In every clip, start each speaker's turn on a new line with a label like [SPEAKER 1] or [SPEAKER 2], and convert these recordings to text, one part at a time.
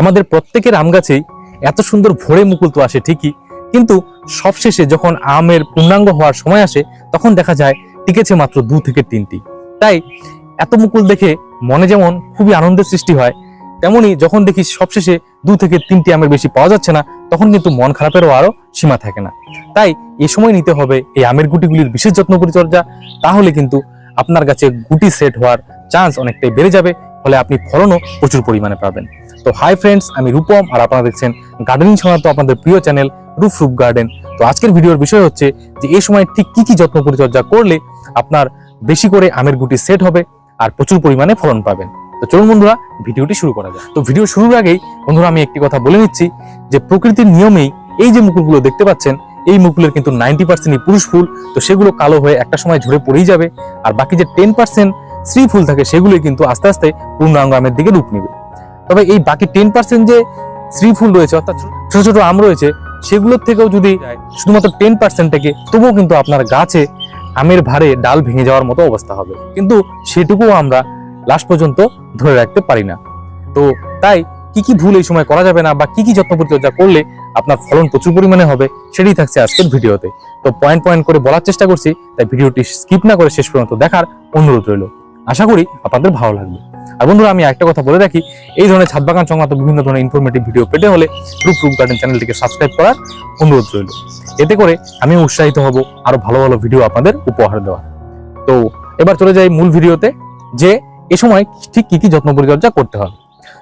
[SPEAKER 1] আমাদের প্রত্যেকের আম গাছেই এত সুন্দর ভরে মুকুল তো আসে, ঠিকই। কিন্তু সবশেষে যখন আমের পূর্ণাঙ্গ হওয়ার সময় আসে, তখন দেখা যায় টিকেছে মাত্র দু থেকে তিনটি। তাই এত মুকুল দেখে মনে যেমন খুবই আনন্দের সৃষ্টি হয়, তেমনি যখন দেখি সবশেষে দু থেকে তিনটি আমের বেশি পাওয়া যাচ্ছে না, তখন কিন্তু মন খারাপেরও আরও সীমা থাকে না। তাই এ সময় নিতে হবে এই আমের গুটিগুলির বিশেষ যত্ন পরিচর্যা, তাহলে কিন্তু আপনার কাছে গুটি সেট হওয়ার চান্স অনেকটাই বেড়ে যাবে, ফলে আপনি ফলনও প্রচুর পরিমাণে পাবেন। তো হাই ফ্রেন্ডস আমি রূপম আর আপনারা দেখছেন গার্ডেনিং সংক্রান্ত আপনাদের প্রিয় চ্যানেল রুফ রুফ গার্ডেন তো আজকের ভিডিওর বিষয় হচ্ছে যে এই সময় ঠিক কি কি যত্ন পরিচর্যা করলে আপনার বেশি করে আমের গুটি সেট হবে আর প্রচুর পরিমাণে ফলন পাবেন। তো চলুন বন্ধুরা, ভিডিওটি শুরু করা যায় তো ভিডিও শুরুর আগেই বন্ধুরা আমি একটি কথা বলে নিচ্ছি যে প্রকৃতির নিয়মেই এই যে মুকুলগুলো দেখতে পাচ্ছেন, এই মুকুলের কিন্তু নাইনটি পার্সেন্টই পুরুষ ফুল, তো সেগুলো কালো হয়ে একটা সময় ঝরে পড়েই যাবে। আর বাকি যে টেন পার্সেন্ট স্ত্রী ফুল থাকে, সেগুলোই কিন্তু আস্তে আস্তে পূর্ণাঙ্গ আমের দিকে রূপ নেবে। তবে এই বাকি টেন পার্সেন্ট যে স্ত্রী ফুল রয়েছে অর্থাৎ ছোট ছোট আম রয়েছে সেগুলোর থেকেও যদি শুধুমাত্র টেন পার্সেন্ট থেকে তবুও কিন্তু আপনার গাছে আমের ভারে ডাল ভেঙে যাওয়ার মতো অবস্থা হবে। কিন্তু সেটুকুও আমরা লাস্ট পর্যন্ত ধরে রাখতে পারি না। তো তাই কি কি ভুল এই সময় করা যাবে না বা কি কি যত্ন পরিচর্যা করলে আপনার ফলন প্রচুর পরিমাণে হবে সেটাই থাকছে আজকের ভিডিওতে। তো পয়েন্ট পয়েন্ট করে বলার চেষ্টা করছি তাই ভিডিওটি স্কিপ না করে শেষ পর্যন্ত দেখার অনুরোধ রইল। আশা করি আপনাদের ভালো লাগবে। আর বন্ধুরা, আমি একটা কথা বলে রাখি, এই ধরনের ছাদ বাগান সংক্রান্ত বিভিন্ন ধরনের ইনফরমেটিভ ভিডিও পেতে হলে রূপ রূপ গার্ডেন চ্যানেলটিকে সাবস্ক্রাইব করার অনুরোধ রইল। এতে করে আমি উৎসাহিত হব আরও ভালো ভালো ভিডিও আপনাদের উপহার দেওয়া তো এবার চলে যাই মূল ভিডিওতে যে এ সময় ঠিক কি কি যত্ন পরিচর্যা করতে হবে।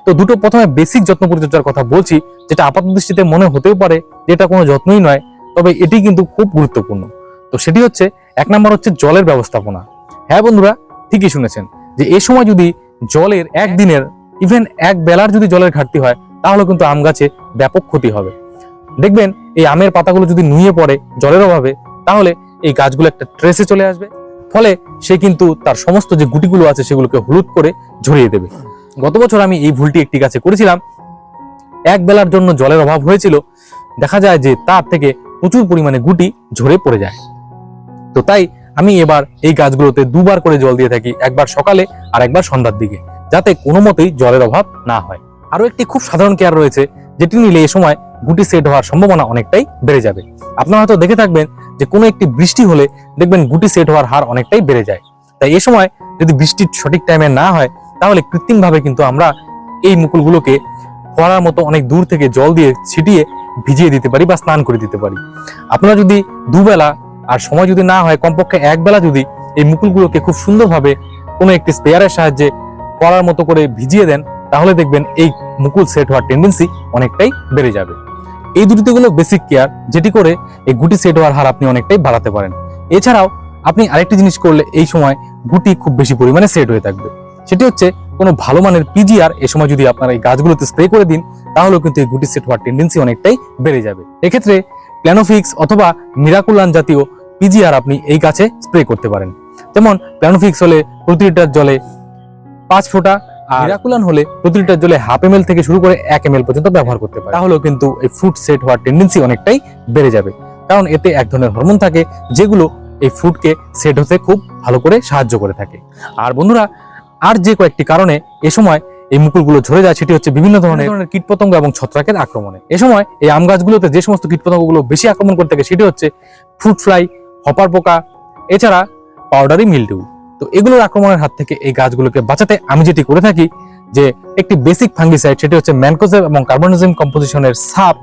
[SPEAKER 1] তো দুটো প্রথমে বেসিক যত্ন পরিচর্যার কথা বলছি, যেটা আপাত দৃষ্টিতে মনে হতেও পারে যে এটা কোনো যত্নই নয়, তবে এটি কিন্তু খুব গুরুত্বপূর্ণ। তো সেটি হচ্ছে, এক নম্বর হচ্ছে জলের ব্যবস্থাপনা। হ্যাঁ বন্ধুরা, ঠিকই শুনেছেন যে এ সময় যদি জলের একদিনের ইভেন এক বেলার যদি জলের ঘাটতি হয়, তাহলে কিন্তু আম গাছে ব্যাপক ক্ষতি হবে। দেখবেন, এই আমের পাতাগুলো যদি নুয়ে পড়ে জলের অভাবে, তাহলে এই গাছগুলো একটা ট্রেসে চলে আসবে। ফলে সে কিন্তু তার সমস্ত যে গুটিগুলো আছে, সেগুলোকে হলুদ করে ঝরিয়ে দেবে। গত বছর আমি এই ভুলটি একটি গাছে করেছিলাম। এক বেলার জন্য জলের অভাব হয়েছিল। দেখা যায় যে তার থেকে প্রচুর পরিমাণে গুটি ঝরে পড়ে যায়। তো তাই আমি এবার এই গাছগুলোতে দুবার করে জল দিয়ে থাকি, একবার সকালে আর একবার সন্ধ্যার দিকে, যাতে কোনো মতেই জলের অভাব না হয়। আরও একটি খুব সাধারণ কেয়ার রয়েছে, যেটি নিলে এই সময় গুটি সেট হওয়ার সম্ভাবনা অনেকটাই বেড়ে যাবে। আপনারা হয়তো দেখে থাকবেন যে কোনো একটি বৃষ্টি হলে দেখবেন গুটি সেট হওয়ার হার অনেকটাই বেড়ে যায়। তাই এ সময় যদি বৃষ্টির সঠিক টাইমে না হয়, তাহলে কৃত্রিমভাবে কিন্তু আমরা এই মুকুলগুলোকে ফোয়ারার মতো অনেক দূর থেকে জল দিয়ে ছিটিয়ে ভিজিয়ে দিতে পারি বা স্নান করে দিতে পারি। আপনারা যদি দুবেলা আর সময় যদি না হয়, কমপক্ষে এক বেলা যদি এই মুকুলগুলোকে খুব সুন্দরভাবে কোনো একটি স্পেয়ারের সাহায্যে ফোয়ারার মতো করে ভিজিয়ে দেন, তাহলে দেখবেন এই মুকুল সেট হওয়ার টেন্ডেন্সি অনেকটাই বেড়ে যাবে। এই দুটিতে হলো বেসিক কেয়ার যেটি করে এই গুটি সেট হওয়ার হার আপনি অনেকটাই বাড়াতে পারেন। এছাড়াও আপনি আরেকটি জিনিস করলে এই সময় গুটি খুব বেশি পরিমাণে সেট হয়ে থাকবে। সেটি হচ্ছে কোনো ভালো মানের পিজিআর এ সময় যদি আপনারা এই গাছগুলোতে স্প্রে করে দিন, তাহলেও কিন্তু এই গুটি সেট হওয়ার টেন্ডেন্সি অনেকটাই বেড়ে যাবে। এক্ষেত্রে প্ল্যানোফিক্স অথবা মিরাকুলান জাতীয় পিজিআর আপনি এই গাছে স্প্রে করতে পারেন। যেমন প্ল্যানোফিক্স হলে প্রতি লিটার জলে পাঁচ ফোঁটা আর মিরাকুলান হলে প্রতি লিটার জলে হাফ এম থেকে শুরু করে এক এম পর্যন্ত ব্যবহার করতে পারে তাহলেও কিন্তু এই ফুড সেট হওয়ার টেন্ডেন্সি অনেকটাই বেড়ে যাবে। কারণ এতে এক ধরনের হরমোন থাকে যেগুলো এই ফুডকে সেট হতে খুব ভালো করে সাহায্য করে থাকে। আর বন্ধুরা, আর যে কয়েকটি কারণে এ সময় এই মুকুলগুলো ঝরে যায় সেটি হচ্ছে বিভিন্ন ধরনের ধরনের কীটপতঙ্গ এবং ছত্রাকের আক্রমণে। এ সময় এই আম গাছগুলোতে যে সমস্ত কীটপতঙ্গগুলো বেশি আক্রমণ করতে থাকে সেটি হচ্ছে ফ্রুট ফ্লাই হপার পোকা এছাড়া পাউডারি মিল্ডিউ তো এগুলোর আক্রমণের হাত থেকে এই গাছগুলোকে বাঁচাতে আমি যেটি করে থাকি যে একটি বেসিক ফাঙ্গিসাইড সেটি হচ্ছে ম্যানকোজেব এবং কার্বনিজম কম্পোজিশনের সাপ।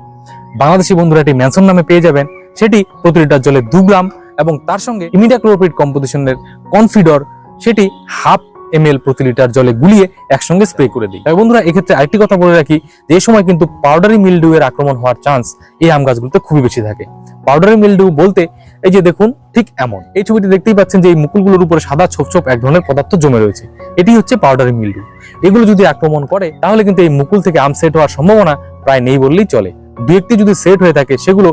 [SPEAKER 1] বাংলাদেশি বন্ধুরা এটি ম্যানসন নামে পেয়ে যাবেন। সেটি প্রতি লিটার জলে দু গ্রাম এবং তার সঙ্গে ইমিডাক্লোরোপিড কম্পোজিশনের কনফিডর সেটি হাফ এম প্রতি লিটার জলে গুলিয়ে একসঙ্গে স্প্রে করে দিই। বন্ধুরা, এক্ষেত্রে আরেকটি কথা বলে রাখি যে সময় কিন্তু পাউডারি মিলডিউ এর আক্রমণ হওয়ার চান্স এই আম গাছগুলোতে খুবই বেশি থাকে। পাউডারি মিলডিউ বলতে, এই যে দেখুন, ঠিক এমন। এই ছবিটি দেখতেই পাচ্ছেন যে, এই মুকুলগুলোর উপরে সাদা ছোপ ছোপ এক ধরনের পদার্থ জমে রয়েছে। এটি হচ্ছে পাউডারি মিলডিউ এগুলো যদি আক্রমণ করে, তাহলে কিন্তু এই মুকুল থেকে আম সেট হওয়ার সম্ভাবনা প্রায় নেই বললেই চলে। দু একটি যদি সেট হয়ে থাকে, সেগুলো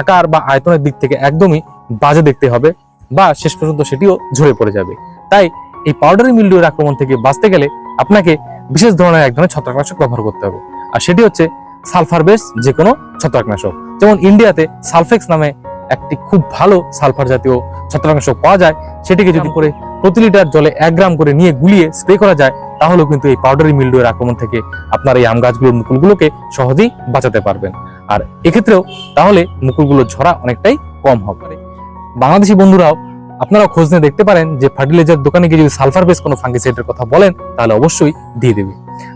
[SPEAKER 1] আকার বা আয়তনের দিক থেকে একদমই বাজে দেখতে হবে বা শেষ পর্যন্ত সেটিও ঝরে পড়ে যাবে। তাই এই পাউডারি মিলডিউর আক্রমণ থেকে বাঁচতে গেলে আপনাকে বিশেষ ধরনের এক ধরনের ছত্রাকনাশক ব্যবহার করতে হবে। আর সেটি হচ্ছে সালফার বেস যে কোনো ছত্রাকনাশক। যেমন ইন্ডিয়াতে সালফেক্স নামে একটি খুব ভালো সালফার জাতীয় ছত্রাকনাশক পাওয়া যায় সেটিকে যদি করে প্রতি লিটার জলে এক গ্রাম করে নিয়ে গুলিয়ে স্প্রে করা যায় তাহলেও কিন্তু এই পাউডারি মিল্ডুয়ের আক্রমণ থেকে আপনার এই আম গাছগুলোর মুকুলগুলোকে সহজেই বাঁচাতে পারবেন। আর এক্ষেত্রেও তাহলে মুকুলগুলো ঝরা অনেকটাই কম হবে বাংলাদেশি বন্ধুরাও আপনারা খোঁজ নিয়ে দেখতে পারেন যে ফার্টিলাইজার দোকানে গিয়ে যদি সালফার বেস কোনো ফাঙ্গিসাইডের কথা বলেন, তাহলে অবশ্যই দিয়ে দেবে।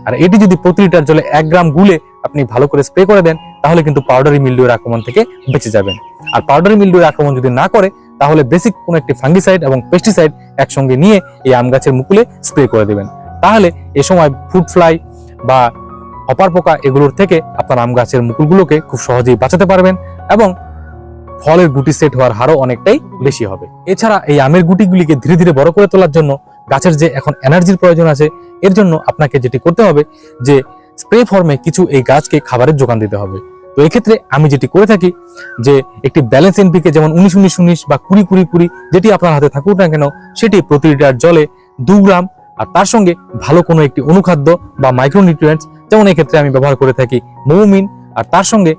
[SPEAKER 1] আর এটি যদি প্রতি লিটার জলে এক গ্রাম গুলে আপনি ভালো করে স্প্রে করে দেন, তাহলে কিন্তু পাউডারি মিল্ডুয়ের আক্রমণ থেকে বেঁচে যাবেন। আর পাউডারি মিল্ডুয়ের আক্রমণ যদি না করে, তাহলে বেসিক কোনো একটি ফাঙ্গিসাইড এবং পেস্টিসাইড একসঙ্গে নিয়ে এই আম গাছের মুকুলে স্প্রে করে দেবেন। তাহলে এ সময় ফুড ফ্লাই বা হপার পোকা এগুলোর থেকে আপনার আম গাছের মুকুলগুলোকে খুব সহজেই বাঁচাতে পারবেন এবং ফলের গুটি সেট হওয়ার হারও অনেকটাই বেশি হবে। এছাড়া এই আমের গুটিগুলিকে ধীরে ধীরে বড় করে তোলার জন্য গাছের যে এখন এনার্জির প্রয়োজন আছে, এর জন্য আপনাকে যেটি করতে হবে যে স্প্রে ফর্মে কিছু এই গাছকে খাবারের যোগান দিতে হবে। তো এক্ষেত্রে আমি যেটি করে থাকি যে একটি ব্যালেন্স এনপিকে যেমন উনিশ উনিশ উনিশ বা কুড়ি কুড়ি কুড়ি যেটি আপনার হাতে থাকুক না কেন, সেটি প্রতি লিটার জলে দু গ্রাম আর তার সঙ্গে ভালো কোনো একটি অনুখাদ্য বা মাইক্রোনিউট্রিয়েন্টস যেমন এক্ষেত্রে আমি ব্যবহার করে থাকি মৌমিন আর তার সঙ্গে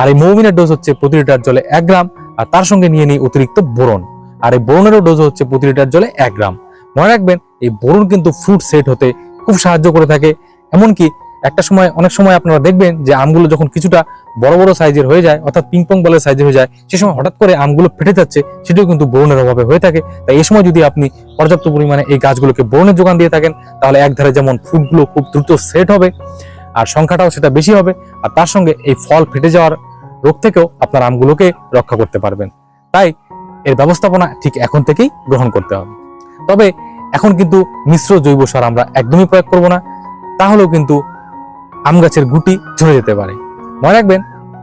[SPEAKER 1] আর এই মৌমিনের ডোজ হচ্ছে প্রতি লিটার জলে এক গ্রাম, আর তার সঙ্গে নিয়ে নিই অতিরিক্ত বোরন। আর এই বোরনেরও ডোজ হচ্ছে প্রতি লিটার জলে এক গ্রাম। মনে রাখবেন, এই বোরন কিন্তু ফ্রুট সেট হতে খুব সাহায্য করে থাকে। এমনকি একটা সময়, অনেক সময় আপনারা দেখবেন যে আমগুলো যখন কিছুটা বড় বড় সাইজের হয়ে যায়, অর্থাৎ পিংপং বলের সাইজের হয়ে যায়, সে সময় হঠাৎ করে আমগুলো ফেটে যাচ্ছে, সেটাও কিন্তু বোরনের অভাবে হয়ে থাকে। তাই এই সময় যদি আপনি পর্যাপ্ত পরিমাণে এই গাছগুলোকে বোরনের যোগান দিয়ে থাকেন, তাহলে এক ধারে যেমন ফ্রুটগুলো খুব দ্রুত সেট হবে, আর সংখ্যাটাও সেটা বেশি হবে, আর তার সঙ্গে এই ফল ফেটে যাওয়ার রোগ থেকেও আপনার আমগুলোকে রক্ষা করতে পারবেন। তাই এর ব্যবস্থাপনা ঠিক এখন থেকেই গ্রহণ করতে হবে। তবে এখন কিন্তু মিশ্র জৈব সার আমরা একদমই প্রয়োগ করব না, তাহলেও কিন্তু আম গাছের গুটি ঝরে যেতে পারে। মনে রাখবেন,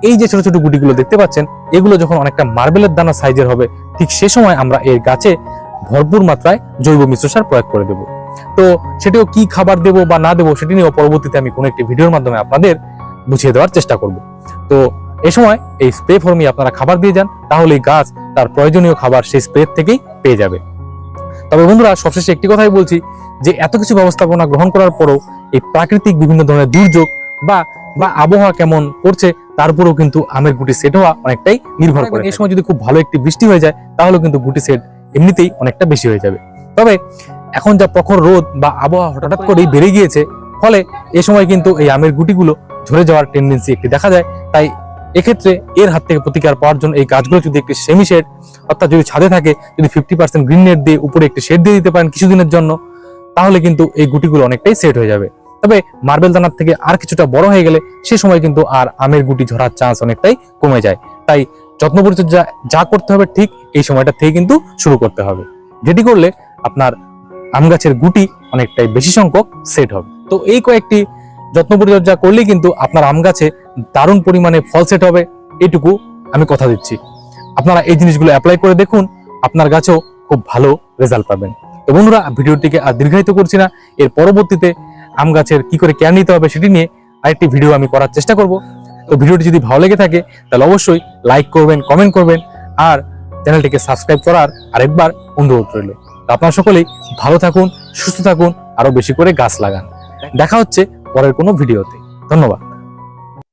[SPEAKER 1] এই যে ছোট ছোট গুটিগুলো দেখতে পাচ্ছেন, এগুলো যখন অনেকটা মার্বেলের দানা সাইজের হবে, ঠিক সে সময় আমরা এর গাছে ভরপুর মাত্রায় জৈব মিশ্র সার প্রয়োগ করে দেব। তো সেটিও কি খাবার দেবো বা না দেবো সেটি নিয়েও পরবর্তীতে আমি কোনো একটি ভিডিওর মাধ্যমে আপনাদের বুঝিয়ে দেওয়ার চেষ্টা করব। তো এ সময় এই স্প্রে ফর্মে আপনারা খাবার দিয়ে যান তাহলে এই গাছ তার প্রয়োজনীয় খাবার সেই স্প্রে থেকেই পেয়ে যাবে। তবে বন্ধুরা সবশেষে একটি কথাই বলছি যে এত কিছু ব্যবস্থাপনা গ্রহণ করার পরও এই প্রাকৃতিক বিভিন্ন ধরনের দুর্যোগ বা বা আবহাওয়া কেমন করছে তার উপরেও কিন্তু আমের গুটি সেট হওয়া অনেকটাই নির্ভর করে এই সময় যদি খুব ভালো একটি বৃষ্টি হয়ে যায় তাহলে কিন্তু গুটি সেট এমনিতেই অনেকটা বেশি হয়ে যাবে। তবে এখন যা প্রখর রোদ বা আবহাওয়া হঠাৎ করেই বেড়ে গিয়েছে ফলে এ সময় কিন্তু এই আমের গুটিগুলো ঝরে যাওয়ার টেন্ডেন্সি একটি দেখা যায়। তাই এক্ষেত্রে এর হাত থেকে প্রতিকার পাওয়ার জন্য এই গাছগুলো যদি একটি সেমি শেড অর্থাৎ যদি ছাদে থাকে, যদি ফিফটি পার্সেন্ট গ্রিন নেট দিয়ে উপরে একটি শেড দিয়ে দিতে পারেন কিছুদিনের জন্য, তাহলে কিন্তু এই গুটিগুলো অনেকটাই সেট হয়ে যাবে। তবে মার্বেল দানার থেকে আর কিছুটা বড় হয়ে গেলে সে সময় কিন্তু আর আমের গুটি ঝরার চান্স অনেকটাই কমে যায়। তাই যত্ন পরিচর্যা যা করতে হবে ঠিক এই সময়টা থেকে কিন্তু শুরু করতে হবে। যেটি করলে আপনার আম গাছের গুটি অনেকটাই বেশি সংখ্যক সেট হবে। তো এই কয়েকটি যত্ন পরিচর্যা করলেই কিন্তু আপনার আম গাছে দারুণ পরিমাণে ফল সেট হবে, এটুকু আমি কথা দিচ্ছি। আপনারা এই জিনিসগুলো অ্যাপ্লাই করে দেখুন, আপনার গাছেও খুব ভালো রেজাল্ট পাবেন। তো বন্ধুরা, ভিডিওটিকে আর দীর্ঘায়িত করছি না, এর পরবর্তীতে আম গাছের কি করে কেয়ার নিতে হবে সেটি নিয়ে আরেকটি ভিডিও আমি করার চেষ্টা করব। তো ভিডিওটি যদি ভালো লেগে থাকে, তাহলে অবশ্যই লাইক করবেন কমেন্ট করবেন, আর চ্যানেলটিকে সাবস্ক্রাইব করার আরেকবার অনুরোধ রইল। তো আপনারা সকলেই ভালো থাকুন, সুস্থ থাকুন, আরও বেশি করে গাছ লাগান। দেখা হচ্ছে পরের কোনো ভিডিওতে ধন্যবাদ।